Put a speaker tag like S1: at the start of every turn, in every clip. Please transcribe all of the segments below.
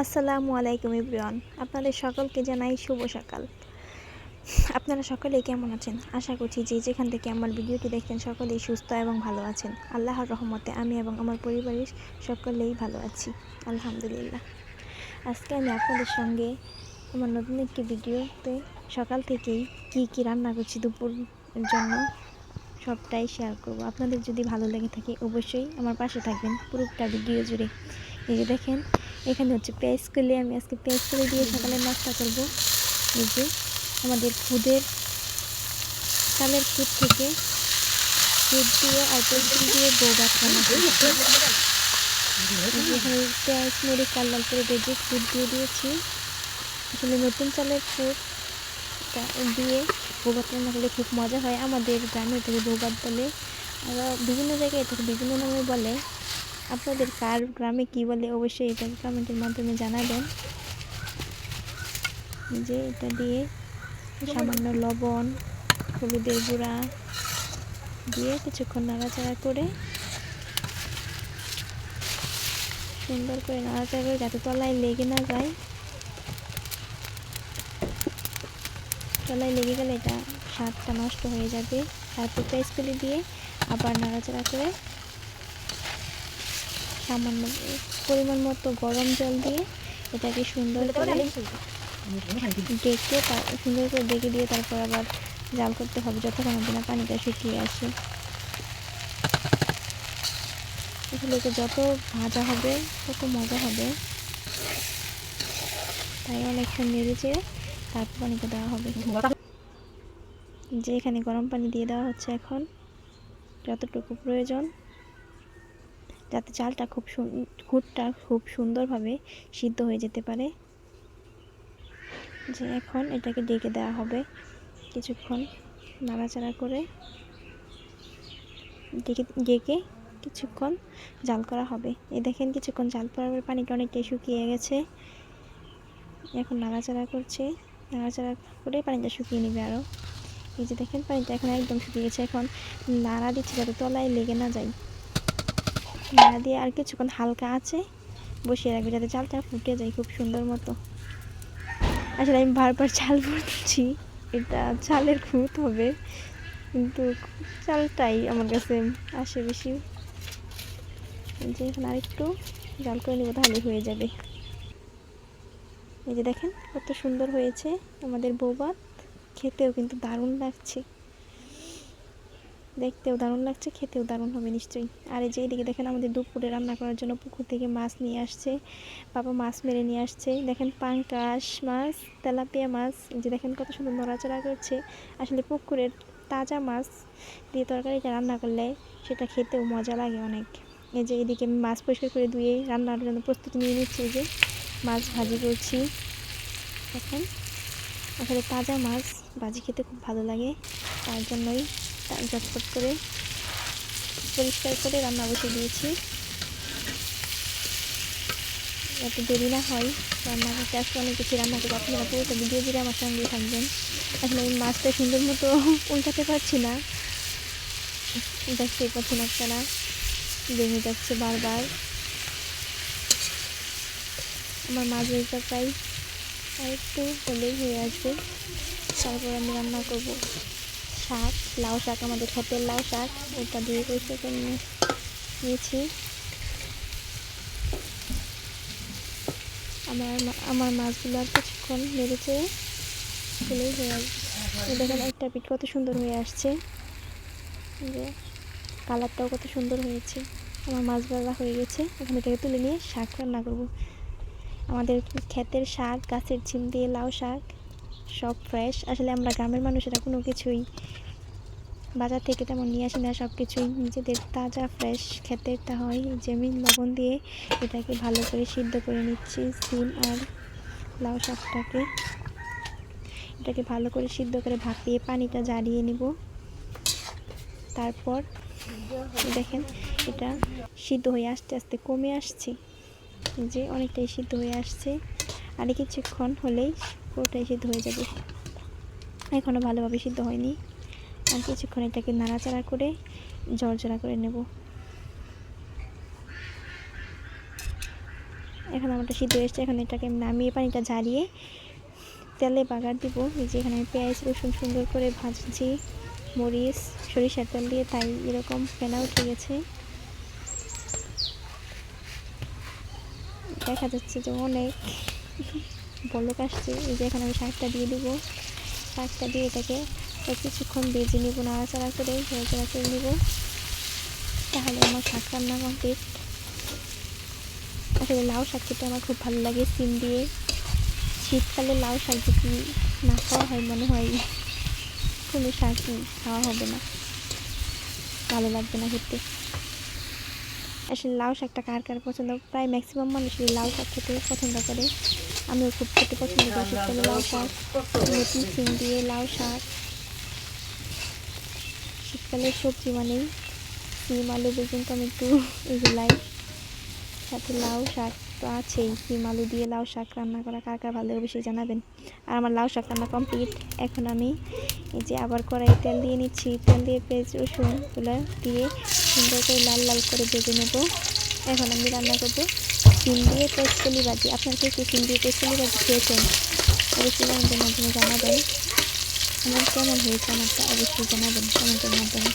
S1: আসসালামু আলাইকুম ইব্রিয়ান। আপনাদের সকলকে জানাই শুভ সকাল। আপনারা সকলেই কেমন আছেন? আশা করছি যে যেখান থেকে আমার ভিডিওটি দেখছেন সকলেই সুস্থ এবং ভালো আছেন। আল্লাহর রহমতে আমি এবং আমার পরিবারের সকলেই ভালো আছি। আলহামদুলিল্লাহ। আজকে আমি আপনাদের সঙ্গে আমার নতুন একটি ভিডিওতে সকাল থেকেই কি কি রান্না করছি দুপুর জন্য সবটাই শেয়ার করব। আপনাদের যদি ভালো লেগে থাকে অবশ্যই আমার পাশে থাকবেন। পুরোটা ভিডিও জুড়ে। এই যে দেখেন এখানে হচ্ছে পেঁয়াজ কলি আমি আজকে পেঁয়াজ কলি দিয়ে সকালে নাস্তা করব। এই যে আমাদের খুদের চালের খুদ থেকে খুদ দিয়ে আর পেঁয়াজ দিয়ে বউ ভাত করি এখানে পেঁয়াজ, মরিচ, লাল লাল করে ভেজে খুদ দিয়ে দিয়েছি। আসলে নতুন চালের খুদ দিয়ে বৌভাত রান্না করলে খুব মজা হয়। আমাদের গ্রামে থেকে বৌভাত বলে। আর বিভিন্ন জায়গায় থেকে বিভিন্ন নামে বলে। আপনাদের কার গ্রামে কি বলে অবশ্যই এটা কমেন্টের মাধ্যমে জানাবেন। যে এটা দিয়ে সামান্য লবণ, হলুদের গুঁড়া দিয়ে কিছুক্ষণ নাড়াচাড়া করে সুন্দর করে নাড়াচাড়া করে যাতে তলায় লেগে না যায়। তলায় লেগে গেলে এটা স্বাদটা নষ্ট হয়ে যাবে। তারপর পেস্টগুলি দিয়ে আবার নাড়াচাড়া করে সামান্য পরিমাণ মতো গরম জল দিয়ে এটাকে সুন্দর করে ডেকে সুন্দর করে ডেকে দিয়ে তারপর আবার জাল করতে হবে যতক্ষণ না পানিটা শুকিয়ে আসে। এগুলোকে যত ভাজা হবে তত মজা হবে। তাই অনেকক্ষণ নেড়ে চেড়ে তারপর পানিটা দেওয়া হবে। যে এখানে গরম পানি দিয়ে দেওয়া হচ্ছে এখন যতটুকু প্রয়োজন যাতে চালটা খুব খুঁটটা খুব সুন্দরভাবে সিদ্ধ হয়ে যেতে পারে। যে এখন এটাকে ডেকে দেওয়া হবে কিছুক্ষণ নাড়াচাড়া করে। ডেকে ডেকে কিছুক্ষণ জাল করা হবে। এই দেখেন কিছুক্ষণ জাল করার পরে পানিটা অনেকটাই শুকিয়ে গেছে। এখন নাড়াচাড়া করছে। নাড়াচাড়া করে পানিটা শুকিয়ে নেবে আরও এই যে দেখেন পানিটা এখন একদম শুকিয়ে গেছে। এখন নাড়া দিচ্ছে যাতে তলায় লেগে না যায়। নাড়া দিয়ে আর কিছুক্ষণ হালকা আছে বসিয়ে রাখবে যাতে চালটা ফুটে যায় খুব সুন্দর মতো। আসলে আমি বারবার চাল ফুটছি, এটা চালের খুঁত হবে, কিন্তু চালটাই আমার কাছে আসে বেশি। যে এখন আরেকটু জাল করে নেব, তাহলে হয়ে যাবে। এই যে দেখেন, কত সুন্দর হয়েছে আমাদের বৌভাত। খেতেও কিন্তু দারুণ লাগছে। দেখতেও দারুণ লাগছে, খেতেও দারুণ হবে নিশ্চয়ই। আর এই যে এইদিকে দেখেন আমাদের দুপুরে রান্না করার জন্য পুকুর থেকে মাছ নিয়ে আসছে। বাবা মাছ মেরে নিয়ে আসছে। দেখেন পাঙ্কাশ মাছ, তেলাপিয়া মাছ যে দেখেন কত সুন্দর নড়াচড়া করছে। আসলে পুকুরের তাজা মাছ দিয়ে তরকারিটা রান্না করলে সেটা খেতেও মজা লাগে অনেক। এই যে এদিকে আমি মাছ পরিষ্কার করে ধুয়ে রান্নার জন্য প্রস্তুতি নিয়ে নিচ্ছি যে। মাছ ভাজি করছি। এখন আসলে তাজা মাছ, ভাজি খেতে খুব ভালো লাগে। তার জন্যই ঝটপট করে পরিষ্কার করে রান্না বসে দিয়েছি। যাতে দেরি না হয় রান্না করতে। আসলে অনেক কিছু রান্না করব আপনারা পুরোটা ভিডিও জুড়ে আমার সঙ্গেই থাকবেন। এখন আমি মাছটা সুন্দর মতো উল্টাতে পারছি না। দেখতেই পাচ্ছেন আপনারা ভেঙে যাচ্ছে বারবার। আমার মাছ ভেজা প্রায় আর একটু হলেই হয়ে আসবে। তারপর আমি রান্না করব। শাক, লাউ শাক, আমাদের ক্ষেতের লাউ শাক, ওটা দিয়ে পরিষ্কার করে নিয়েছি। আমার আমার মাছগুলো আর কিছুক্ষণ নেড়েছে হয়ে দেখেন, একটা পিঠ কত সুন্দর হয়ে আসছে। যে, কালারটাও কত সুন্দর হয়েছে। আমার মাছ ভাজা হয়ে গেছে। এখন এটাকে তুলে নিয়ে শাক রান্না করব। আমাদের ক্ষেতের শাক, গাছের ঝিম দিয়ে লাউ শাক। সব ফ্রেশ আসলে আমরা গ্রামের মানুষেরা কোনো কিছুই বাজার থেকে তেমন নিয়ে আসি না, সব কিছুই নিজেদের তাজা ফ্রেশ ক্ষেতেরটা হয়। জমিন লবণ দিয়ে এটাকে ভালো করে সিদ্ধ করে নিচ্ছি, সিম আর লাউ শাকটাকে। এটাকে ভালো করে সিদ্ধ করে ভাপিয়ে পানিটা জ্বালিয়ে নিব। তারপর দেখেন এটা সিদ্ধ হয়ে আস্তে আস্তে কমে আসছে। যে অনেকটাই সিদ্ধ হয়ে আসছে। আর কিছুক্ষণ হলেই পুরোটাই সিদ্ধ হয়ে যাবে। এখনও ভালোভাবে সিদ্ধ হয়নি। আর কিছুক্ষণ এটাকে নাড়াচাড়া করে জড়জড়া করে নেব। এখন আমারটা সিদ্ধ হয়েছে এখন এটাকে নামিয়ে পানিটা ঝারিয়ে তেলে বাগার দিব। এই যে এখানে পেঁয়াজ, রসুন সুন্দর করে ভাজছি, মরিচ, সরিষার তেল দিয়ে, তাই এরকম ফেনা উঠে গেছে। দেখা যাচ্ছে যে অনেক। বলক আসছে। এই যে এখানে আমি শাকটা দিয়ে দিব। শাকটা দিয়ে এটাকে কিছুক্ষণ বেজে নিব, নাড়াচাড়া করে নাড়াচাড়া করে নিব। তাহলে আমার শাক রান্না কমপ্লিট আসলে লাউ শাক খেতে আমার খুব ভালো লাগে সিম দিয়ে। শীতকালে লাউ শাক যদি না খাওয়া হয়, মনে হয় কোনো শাক খাওয়া হবে না। ভালো লাগবে না খেতে। আসলে লাউ শাকটা কার কার পছন্দ? প্রায় ম্যাক্সিমাম মানুষই লাউ শাক খেতে পছন্দ করে। আমিও খুব খেতে পছন্দ করি শীতকালে লাউ শাক নতুন সিম দিয়ে লাউ শাক। শীতকালের সবজি মানেই সিম, আলু, বেগুন, টমেটো এগুলাই। সাথে লাউ শাক তো আছেই। সিম, আলু দিয়ে লাউ শাক রান্না করা কার কার ভালো অবশ্যই জানাবেন। আর আমার লাউ শাক রান্না কমপ্লিট এখন আমি এই যে আবার কড়াই তেল দিয়ে নিচ্ছি। তেল দিয়ে পেঁয়াজ রসুনগুলো দিয়ে সুন্দর করে লাল লাল করে ভেজে নেব। এখন আমি রান্না করব সিম দিয়ে পেঁচকলি ভাজি আপনার কে কে সিম দিয়ে পেঁচকলি ভাজি খেয়েছেন? অবশ্যই আমাদের মাধ্যমে জানাবেন। আমার কেমন হয়েছে আমারটা? অবশ্যই জানাবেন কমেন্টের মাধ্যমে।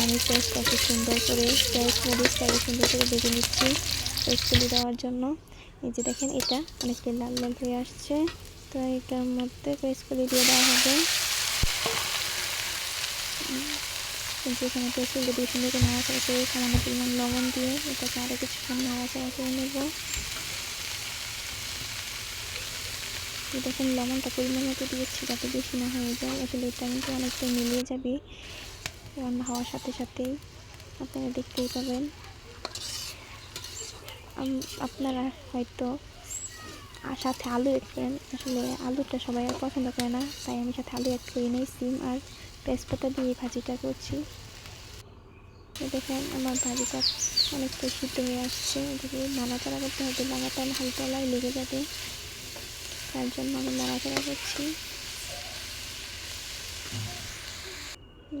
S1: আমি পেঁয়াজটাকে সুন্দর করে পেঁয়াজ মরিচটাকে সুন্দর করে ভেজে নিচ্ছি পেঁচকলি দেওয়ার জন্য। এই যে দেখেন, এটা অনেকটা লাল লাল হয়ে আসছে। তো এটার মধ্যে পেঁচকলি দিয়ে দেওয়া হবে। কিন্তু এখানে পেঁচকলি দিয়ে সুন্দর করে নাড়াচাড়া করে সামান্য পরিমাণ লবণ দিয়ে এটাকে আরও কিছুক্ষণ নাড়াচাড়া করে নেব। দেখেন লবণটা পরিমাণ মতো দিয়েছি যাতে বেশি না হয়ে যায়। আসলে এটা কিন্তু অনেকটা মিলিয়ে যাবে। রান্না হওয়ার সাথে সাথেই আপনারা দেখতেই পাবেন। আপনারা হয়তো আর সাথে আলু অ্যাড করেন আসলে আলুটা সবাই আর পছন্দ করে না, তাই আমি সাথে আলু অ্যাড করি নাই, সিম আর তেজপাতা দিয়ে ভাজিটা করছি। দেখেন আমার ভাজিটা অনেকটা সিদ্ধ হয়ে আসছে। এটাকে নাড়াচাড়া করতে হবে, লাগাতার হালকা লাই লেগে যাবে। তার জন্য আমি নাড়াচাড়া করছি।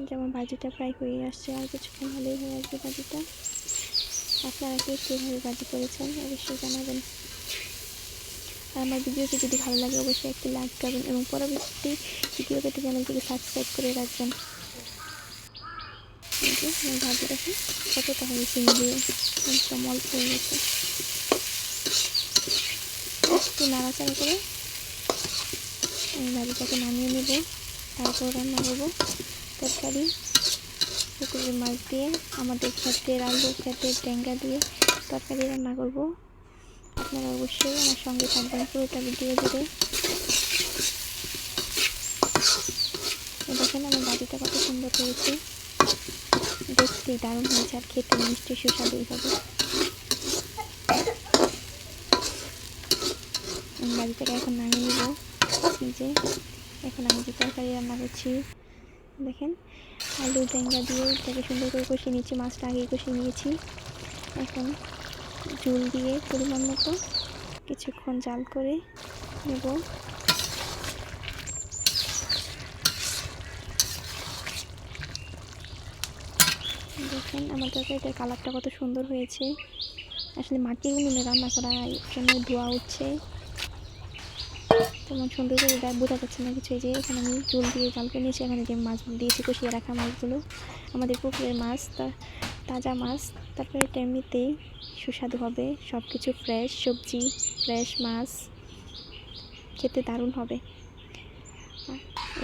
S1: যেমন ভাজিটা প্রায় হয়ে আসছে, আর কিছুক্ষণ হলেই হয়ে আসবে ভাজিটা। আপনারা কে কীভাবে ভাজি করেছেন, অবশ্যই জানাবেন। আমার ভিডিওটি যদি ভালো লাগে, অবশ্যই একটি লাইক করবেন এবং পরবর্তী ভিডিও পেতে চ্যানেলটিকে সাবস্ক্রাইব করে রাখবেন। ভাজি দেখুন, কতটা হয়েছে দিয়ে একদম অল্প হয়ে গেছে। একটু নাড়াচাড়া করে আমি ভাজিটাকে নামিয়ে নেব। তারপর রান্না করব। তরকারি, পুকুরের মাছ দিয়ে, আমাদের ক্ষেতের আলু, ক্ষেতের ট্যাঙ্গা দিয়ে তরকারি রান্না করব। আপনারা অবশ্যই আমার সঙ্গে থাকবেন, পুরোটা ভিডিও জুড়ে। দেখেন আমার বাড়িটা কত সুন্দর হয়েছে দেখতেই দারুণ হয়েছে আর খেতে মিষ্টি সুস্বাদুই হবে বাড়িটাকে এখন নামিয়ে নিব। যে, এখন আমি যে তরকারি রান্না করছি। দেখেন, আলু ট্যাঙ্গা দিয়ে এটাকে সুন্দর করে কষিয়ে নিচ্ছি, মাছটা আগেই কষিয়ে নিয়েছি। এখন ঝুল দিয়ে পরিমাণ মতো কিছুক্ষণ জাল করে নেব। দেখেন আমার তরকারিটার কালারটা কত সুন্দর হয়েছে। আসলে মাটির উনুনে রান্না করার জন্য ধোয়া উঠছে। তেমন সুন্দর করে বোঝা যাচ্ছে না কিছু যে এখানে আমি চুল দিয়ে জাল করে নিয়েছি, এখানে যে মাছগুলো দিয়েছি কষিয়ে রাখা মাছগুলো, আমাদের পুকুরের মাছ, তা তাজা মাছ, তারপরে এমনিতেই সুস্বাদু হবে। সব কিছু ফ্রেশ সবজি ফ্রেশ মাছ, খেতে দারুণ হবে।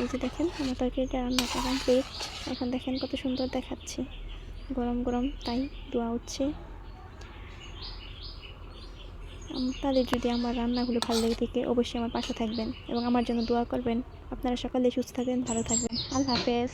S1: এই যে দেখেন, আমার তরকারিটা রান্নাটা কমপ্লিট এখন দেখেন কত সুন্দর দেখাচ্ছে। গরম গরম, তাই ধোয়া উঠছে। আপনাদের যদি আমার রান্নাগুলো ভালো লেগে থাকে, অবশ্যই আমার পাশে থাকবেন এবং আমার জন্য দোয়া করবেন। আপনারা সকালে সুস্থ থাকবেন, ভালো থাকবেন। আল্লাহ হাফেজ।